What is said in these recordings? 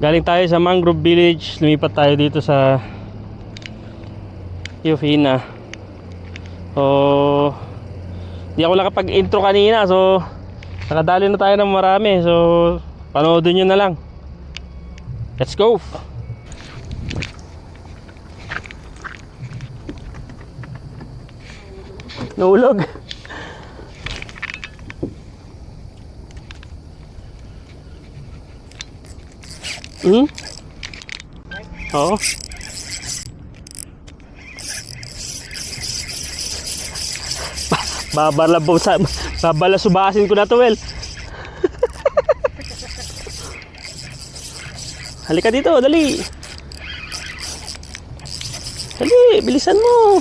Galing tayo sa Mangrove Village, lumipat tayo dito sa Yufina. So, hindi ako nakapag-intro kanina, so nakadali na tayo ng marami. So, panoodin nyo na lang. Let's go! Nahulog. Hmm? Oo. Babalabaw sa babalasubasin ko na to, Well. Halika dito, dali. Dali, bilisan mo.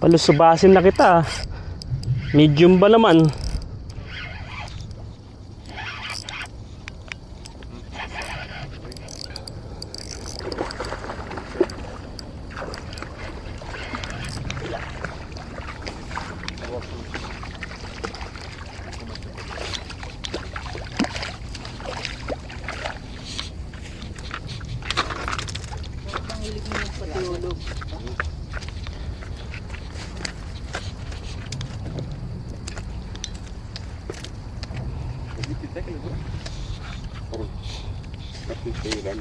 Babalasubasin na kita. Medium ba naman? Faktiskt är ju den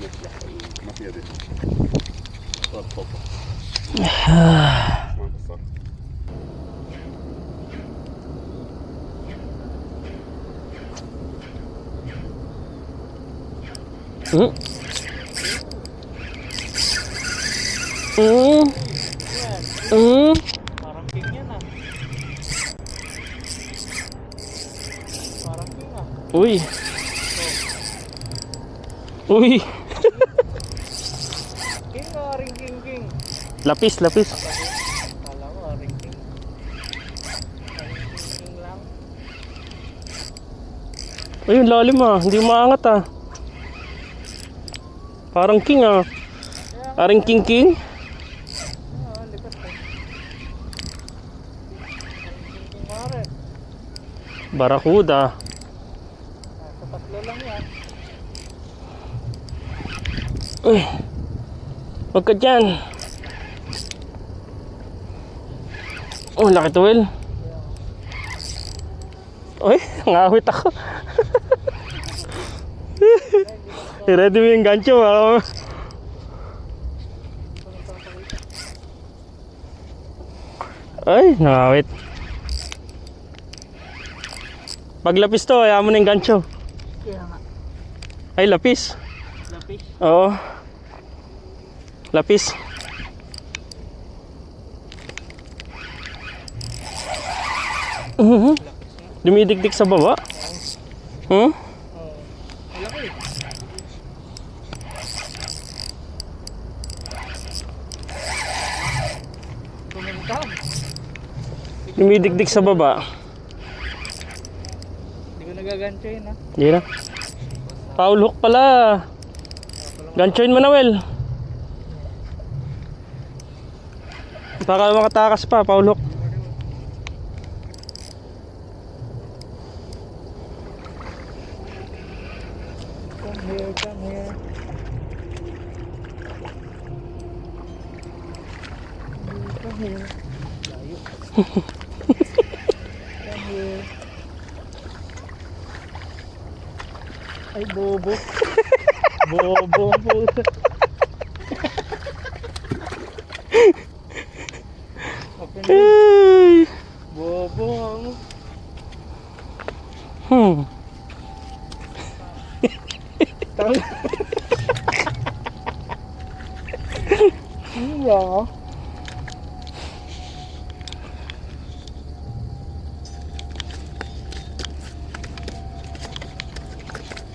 man ser det. Så att hoppa. Man sa. Hmm? Hmm? Hmm? Parang king yan ah. Parang king ah. Uy. Uy. King ah, ring king king. Lapis, lapis. Kala ko ah, ring king. King lang. Ayun, lalim ah. Hindi umaangat ah. Parang king ah. Parang king king. Ah, eh. Mare. Barakuda. Ah, sa tatlo lang yan. Uy. Huwag ka dyan. Oh, laki to, Will. Uy, ngawit ako. Ready mo yung gancho, ah. Ay, nangawit. Paglapis to, ayaw mo na yung gancho. Kaya nga. Ay, lapis. Lapis. Oo. Lapis. Mhm. Dumidikdik sa baba. Hmm? Malaki. Kumintam. Dumidikdik sa baba. Hindi ko nagagancho yun ah. Hindi na. Foul hook pala. Ganchoin mo na, Wel. Baka makatakas pa, foul hook. Come here, come here. Come here. Come here. Ay, bobo. bobo ang puta. Open din. Ay. Bobo ang... Hmm. Tang... Iya.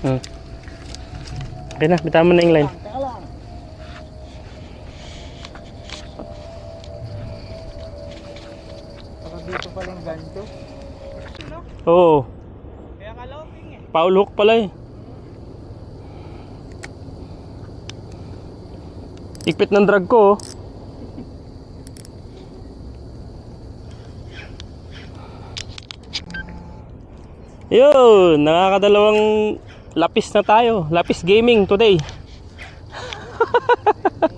Hmm. Okay na, bitawan mo na yung line. Dito pala yung ganito. Oo. Kaya kaloping eh. Foul hook pala eh. Ikpit ng drag ko. oh. Yun, nakakadalawang lapis na tayo. Lapis gaming today.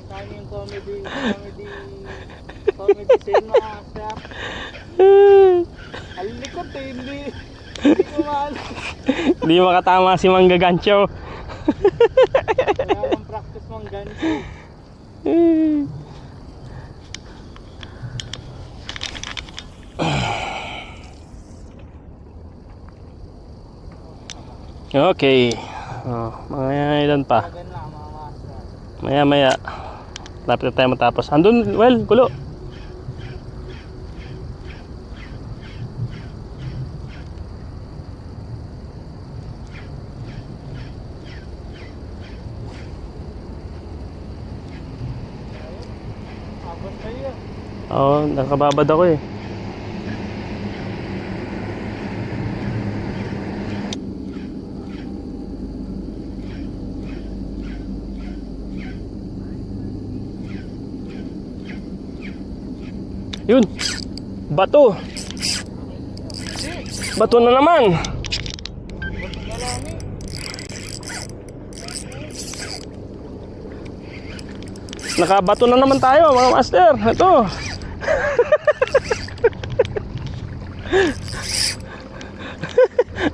Comedy, comedy, comedy scene mga chef. Ang likot eh, hindi. Hindi makatama si Mangga Gancho. Wala nang practice mong ganito. Okay. Oh, mga ilan pa. Maya maya. Lapit na tayo matapos. Andun, well, gulo. Oo, nakababad ako eh. Yun. Bato. Bato na naman. Nakabato na naman tayo mga master. Ito.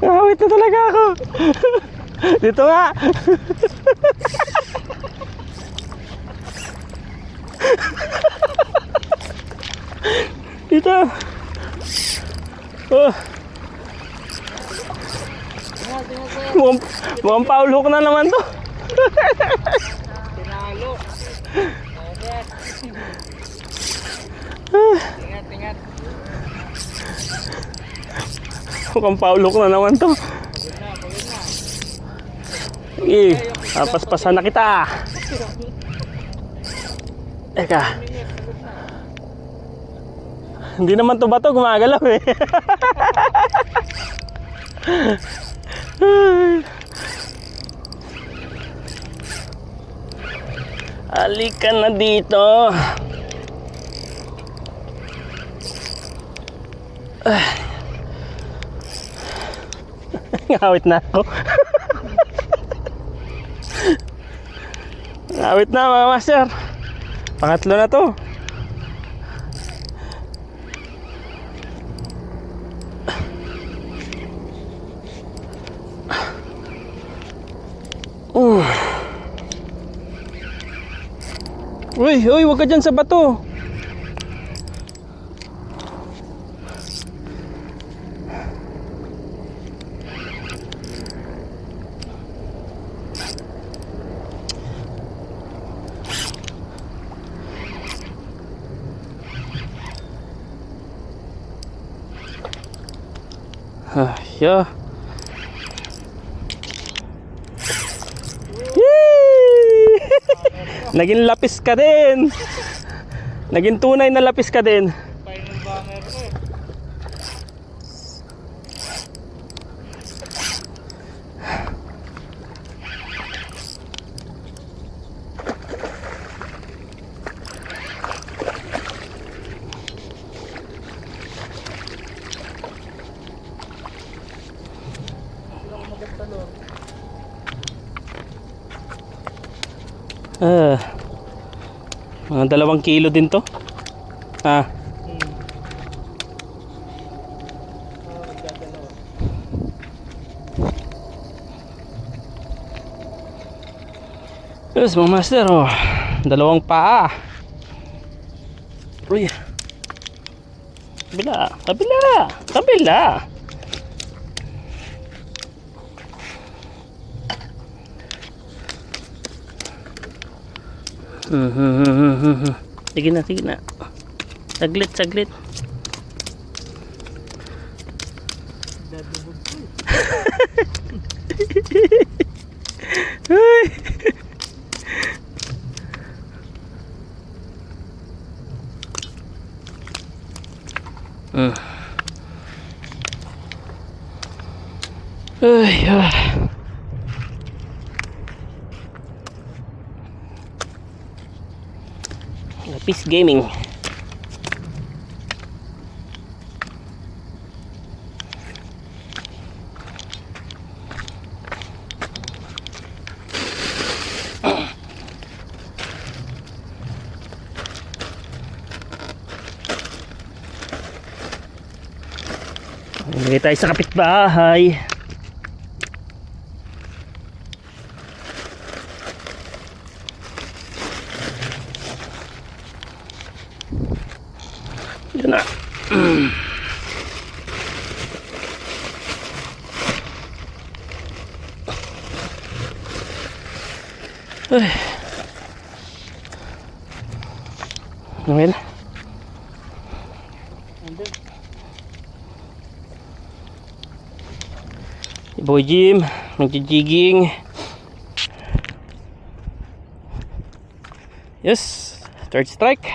Nakawit na talaga ako. Dito nga. Dito. Oh, mukhang, mukhang Paul Hook na naman to. Tinalo. Okay. Tingnan, tingnan. Mukhang Paul Hook na naman to. Eh, papaspasan na kita. Eka. Hindi naman to bato gumagalaw eh. Halika na dito. Ngawit na ako. Ngawit na mga master. Pangatlo na to. Uy, uy, wag ka dyan sa bato. Ah, yeah. Naging lapis ka din. Naging tunay na lapis ka din. Final banger ko eh. Ah. Mga dalawang kilo din to. Ah, yes mga master oh. Dalawang paa. Uy. Kabila, kabila, kabila. Hmm, hmm, hmm, hmm, hmm, hmm. Sige na, sige na. Saglit, saglit. Ay. Ay, ah. Peace Gaming. Hindi tayo sa kapitbahay. Yun na. Ay. Okay na. Andun. Jim, nagjijigging. Yes, third strike.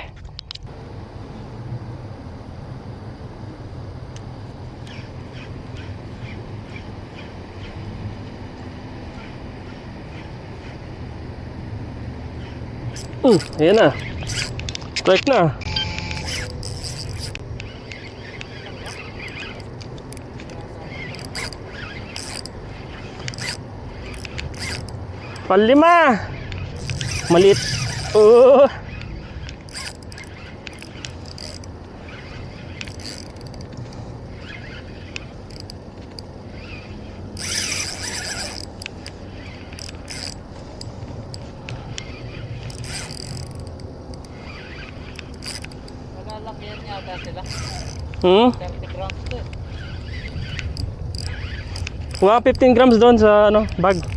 Uh, ayan na. Strike na. Panlima. Malit. Oh. Naglalakyan yata sila. Hmm? 30 grams to eh. Mga 15 grams doon sa ano, bag.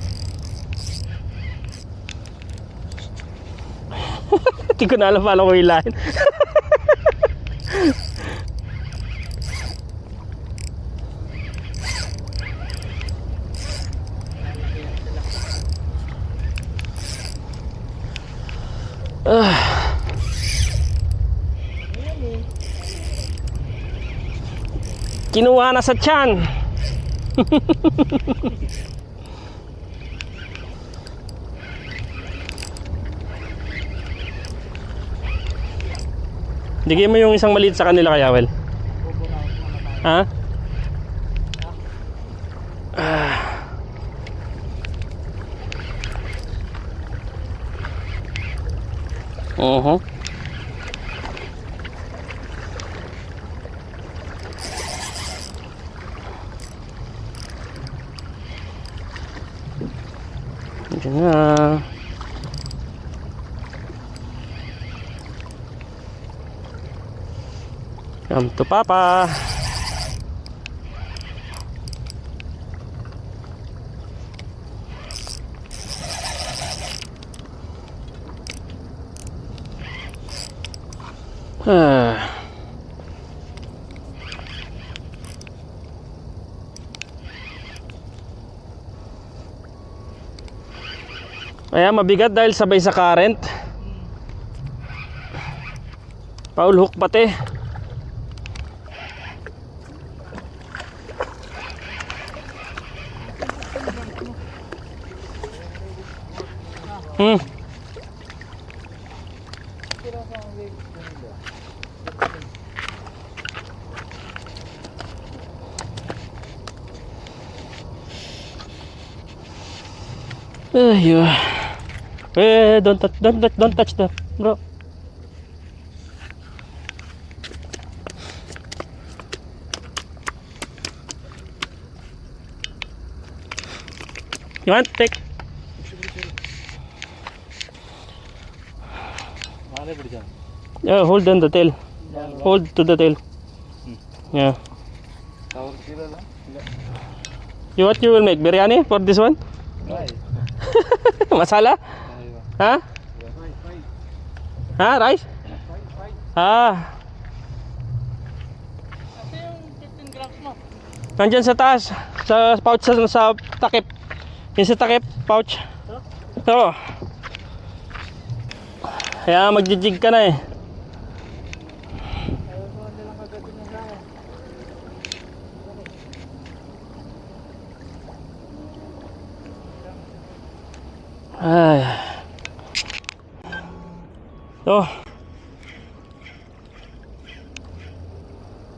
Hindi ko na alam paano ko hilahin. Ah. Kinuha na sa tiyan. Bigay mo yung isang maliit sa kanila kaya, Wel. Bubunaw ko naman tayo. Ha? Ah. Uh-huh. Diyan na. Come to Papa. Ah. Kaya mabigat dahil sabay sa current. Paul hook pati. Hmm. Ayun. Eh, don't touch, don't touch, don't touch that, bro. You want? Take. Yeah, hold on the tail. Hold to the tail. Yeah. You what you will make? Biryani for this one? Rice. Masala? Huh? Ha, rice? Ah. Nandiyan sa taas, sa pouch sa, sa takip. Yan sa takip, pouch. Oo. So, kaya magjijig ka na eh. Ay. To.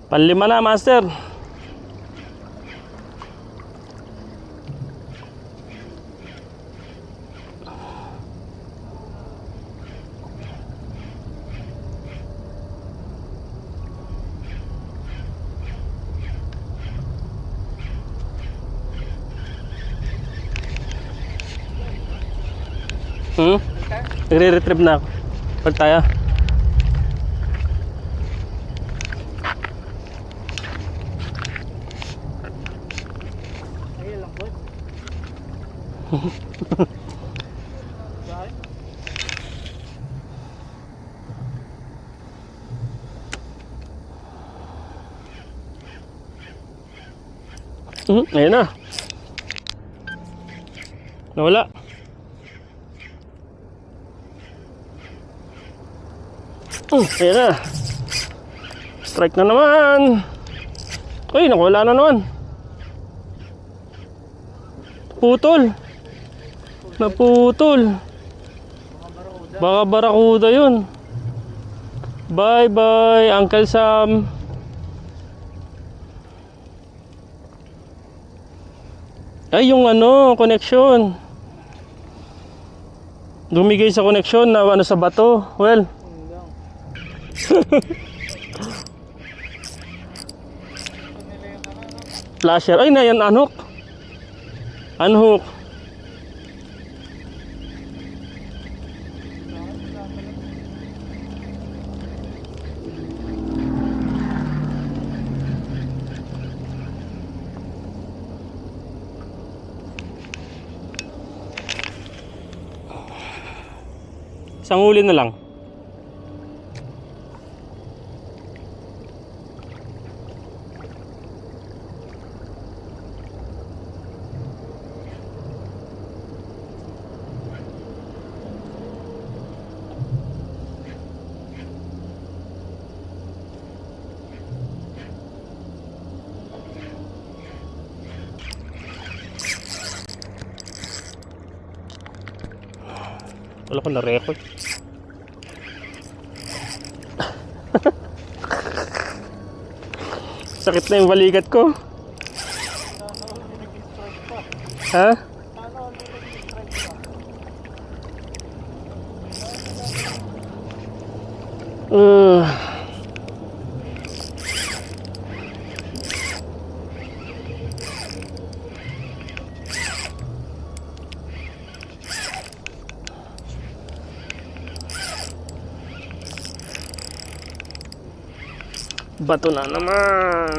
Panlima na, master. Nagre-retrieve na ako. Pag tayo. Po. Dahil? Hmm, ayun na. Nawala. Hmm, ayun na. Strike na naman. Uy, nakawala na naman. Putol. Naputol. Baka barakuda yun. Bye bye, Uncle Sam. Ay, yung ano, connection. Lumigay sa connection na ano sa bato. Well, Yun lang. Nila yung ano, no? flasher. Ay, na yan, unhook. Unhook. Isang huli na lang. Wala ko na-record. Sakit na yung balikat ko. Ha? Sana pa. Uh, na naman.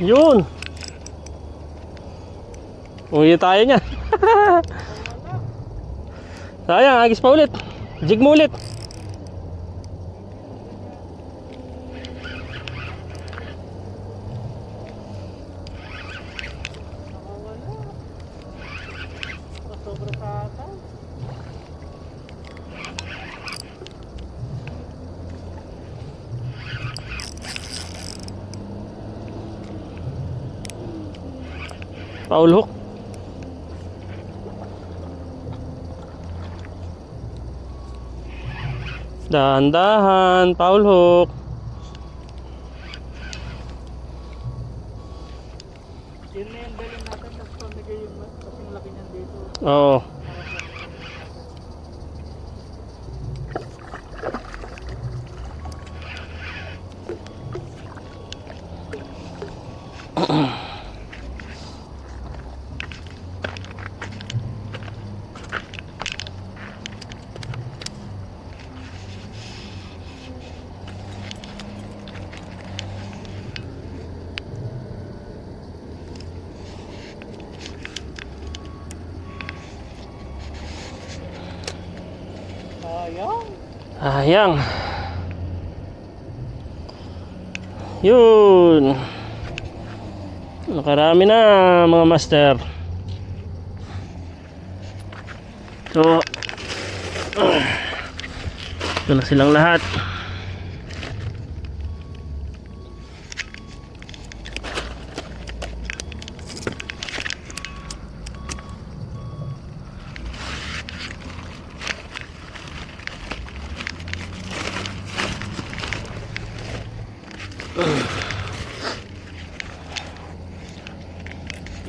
Yun. Uwi tayo niya. Sayang, agis pa ulit. Jig mo ulit. Sobra sa ata. Paul hook. Dahan-dahan, Paul hook. Yun na yung galing natin tapos mas kasing laki niyan. Oo. Sayang. Yun. Nakarami na mga master. So, ito na silang lahat.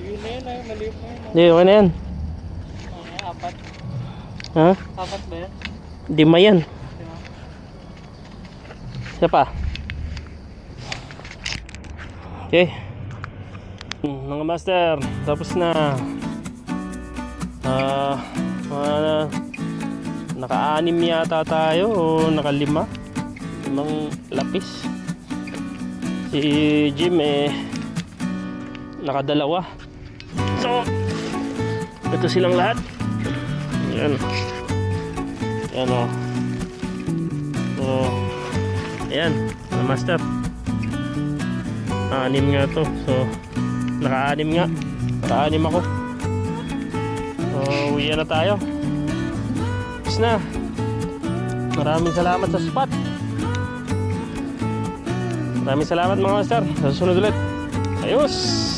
Yun na yun, ay, maliit na yun. Hindi, okay na yan. Ay, apat. Ha? Apat ba yan? Lima yan. Isa pa. Okay. Hmm, Mga master, tapos na. Ah, mga naka-anim yata tayo o naka-lima. Limang lapis. Si Jim eh nakadalawa. So, ito silang lahat. Yan. Yan o. So, ayan, mga master. Anim nga to. So, naka-anim nga. Naka-anim ako. So, uwi na tayo. Tapos na. Maraming salamat sa spot. Maraming salamat mga master. Sa susunod ulit. Ayos!